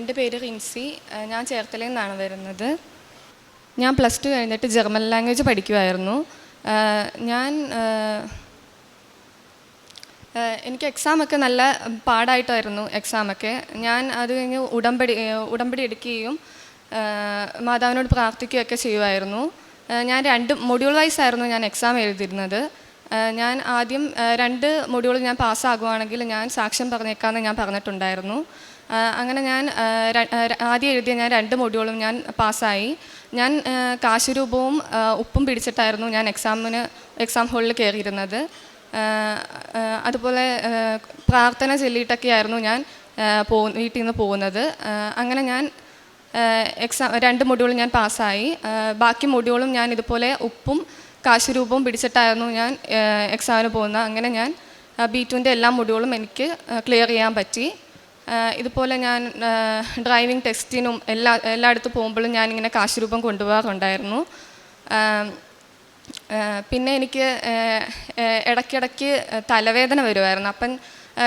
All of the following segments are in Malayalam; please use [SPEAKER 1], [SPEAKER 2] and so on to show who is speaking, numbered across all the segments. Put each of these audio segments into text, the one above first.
[SPEAKER 1] എന്റെ പേര് റിൻസി. ഞാൻ ചേർത്തലയിൽ നിന്നാണ് വരുന്നത്. ഞാൻ പ്ലസ് ടു കഴിഞ്ഞിട്ട് ജർമ്മൻ ലാംഗ്വേജ് പഠിക്കുമായിരുന്നു ഞാൻ എനിക്ക് എക്സാമൊക്കെ നല്ല പാടായിട്ടായിരുന്നു എക്സാമൊക്കെ. ഞാൻ അത് കഴിഞ്ഞ് ഉടമ്പടി ഉടമ്പടി എടുക്കുകയും മാതാവിനോട് പ്രാർത്ഥിക്കുകയൊക്കെ ചെയ്യുമായിരുന്നു ഞാൻ രണ്ട് മൊഡ്യൂൾ വൈസ് ആയിരുന്നു ഞാൻ എക്സാം എഴുതിയിരുന്നത്. ഞാൻ ആദ്യം രണ്ട് മൊഡ്യൂൾ ഞാൻ പാസ്സാകുവാണെങ്കിൽ ഞാൻ സാക്ഷ്യം പറഞ്ഞേക്കാമെന്ന് ഞാൻ പറഞ്ഞിട്ടുണ്ടായിരുന്നു. അങ്ങനെ ഞാൻ ആദ്യം എഴുതിയ ഞാൻ രണ്ട് മൊഡ്യൂളും ഞാൻ പാസ്സായി. ഞാൻ കാശുരൂപവും ഉപ്പും പിടിച്ചിട്ടായിരുന്നു ഞാൻ എക്സാമിന് എക്സാം ഹോളിൽ കയറിയിരുന്നത് അതുപോലെ പ്രാർത്ഥന ചൊല്ലിയിട്ടൊക്കെയായിരുന്നു ഞാൻ പോ വീട്ടിൽ നിന്ന് പോകുന്നത്. അങ്ങനെ ഞാൻ എക്സാം രണ്ട് മൊഡ്യൂളും ഞാൻ പാസ്സായി. ബാക്കി മൊഡ്യൂളും ഞാൻ ഇതുപോലെ ഉപ്പും കാശുരൂപവും പിടിച്ചിട്ടായിരുന്നു ഞാൻ എക്സാമിന് പോകുന്നത്. അങ്ങനെ ഞാൻ ബി ടുവിന്റെ എല്ലാ മൊഡ്യൂളും എനിക്ക് ക്ലിയർ ചെയ്യാൻ പറ്റി. ഇതുപോലെ ഞാൻ ഡ്രൈവിംഗ് ടെസ്റ്റിനും എല്ലാ എല്ലായിടത്തും പോകുമ്പോഴും ഞാനിങ്ങനെ കാശുരൂപം കൊണ്ടുപോകാറുണ്ടായിരുന്നു. പിന്നെ എനിക്ക് ഇടയ്ക്കിടയ്ക്ക് തലവേദന വരുമായിരുന്നു. അപ്പം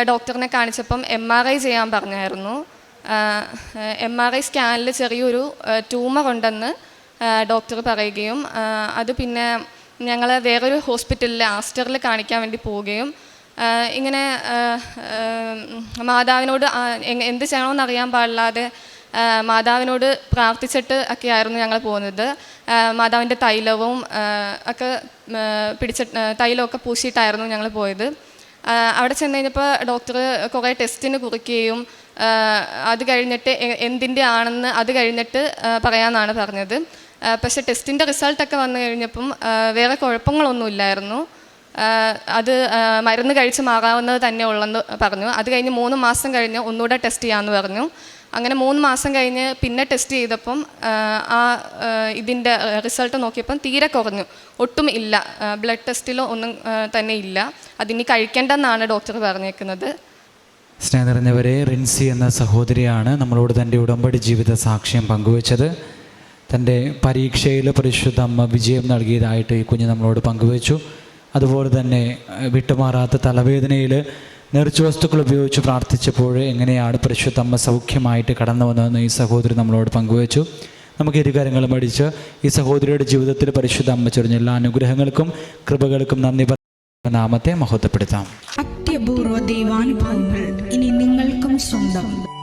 [SPEAKER 1] ഡോക്ടറിനെ കാണിച്ചപ്പം എം ആർ ഐ ചെയ്യാൻ പറഞ്ഞായിരുന്നു. എം ആർ ഐ സ്കാനിൽ ചെറിയൊരു ട്യൂമർ ഉണ്ടെന്ന് ഡോക്ടർ പറയുകയും അത് പിന്നെ ഞങ്ങൾ വേറൊരു ഹോസ്പിറ്റലിൽ ആസ്റ്ററിൽ കാണിക്കാൻ വേണ്ടി പോവുകയും ഇങ്ങനെ മാതാവിനോട് എന്ത് ചെയ്യണമെന്ന് അറിയാൻ പാടില്ലാതെ മാതാവിനോട് പ്രാർത്ഥിച്ചിട്ട് ഒക്കെയായിരുന്നു ഞങ്ങൾ പോകുന്നത്. മാതാവിന്റെ തൈലവും ഒക്കെ പിടിച്ച പിടിച്ചിട്ട് തൈലമൊക്കെ പൂശിയിട്ടായിരുന്നു ഞങ്ങൾ പോയത്. അവിടെ ചെന്ന് കഴിഞ്ഞപ്പോൾ ഡോക്ടർ കുറേ ടെസ്റ്റിന് കുറിക്കുകയും അത് കഴിഞ്ഞിട്ട് എന്തിന്റെ ആണെന്ന് അത് കഴിഞ്ഞിട്ട് പറയാമെന്നാണ് പറഞ്ഞത്. പക്ഷേ ടെസ്റ്റിന്റെ റിസൾട്ടൊക്കെ വന്നു കഴിഞ്ഞപ്പം വേറെ കുഴപ്പങ്ങളൊന്നുമില്ലായിരുന്നു അത് മരുന്ന് കഴിച്ച് മാറാവുന്നത് തന്നെ ഉള്ളെന്ന് പറഞ്ഞു. അത് കഴിഞ്ഞ് മൂന്ന് മാസം കഴിഞ്ഞ് ഒന്നുകൂടെ ടെസ്റ്റ് ചെയ്യാമെന്ന് പറഞ്ഞു. അങ്ങനെ മൂന്ന് മാസം കഴിഞ്ഞ് പിന്നെ ടെസ്റ്റ് ചെയ്തപ്പം ആ ഇതിന്റെ റിസൾട്ട് നോക്കിയപ്പം തീരെ കുറഞ്ഞു. ഒട്ടും ഇല്ല. ബ്ലഡ് ടെസ്റ്റിലോ ഒന്നും തന്നെ ഇല്ല. അതിനി കഴിക്കേണ്ടെന്നാണ് ഡോക്ടർ പറഞ്ഞേക്കുന്നത്.
[SPEAKER 2] സ്നേഹം നിറഞ്ഞവരെ റിൻസി എന്ന സഹോദരിയാണ് നമ്മളോട് തന്റെ ഉടമ്പടി ജീവിത സാക്ഷ്യം പങ്കുവച്ചത്. തന്റെ പരീക്ഷയിൽ പരിശുദ്ധ അമ്മ വിജയം നൽകിയതായിട്ട് ഈ കുഞ്ഞ് നമ്മളോട് പങ്കുവച്ചു. അതുപോലെ തന്നെ വിട്ടുമാറാത്ത തലവേദനയിൽ നേർച്ച വസ്തുക്കൾ ഉപയോഗിച്ച് പ്രാർത്ഥിച്ചപ്പോൾ എങ്ങനെയാണ് പരിശുദ്ധമ്മ സൗഖ്യമായിട്ട് കടന്നു വന്നതെന്ന് ഈ സഹോദരി നമ്മളോട് പങ്കുവച്ചു. നമുക്ക് ഇരു കാര്യങ്ങളും പഠിച്ച് ഈ സഹോദരിയുടെ ജീവിതത്തിൽ പരിശുദ്ധ അമ്മ ചൊരിഞ്ഞ എല്ലാ അനുഗ്രഹങ്ങൾക്കും കൃപകൾക്കും നന്ദി നാമത്തെ മഹത്വപ്പെടുത്താം.
[SPEAKER 3] അത്യപൂർവ ദൈവാനുഭവങ്ങൾ ഇനി നിങ്ങൾക്കും സ്വന്തം.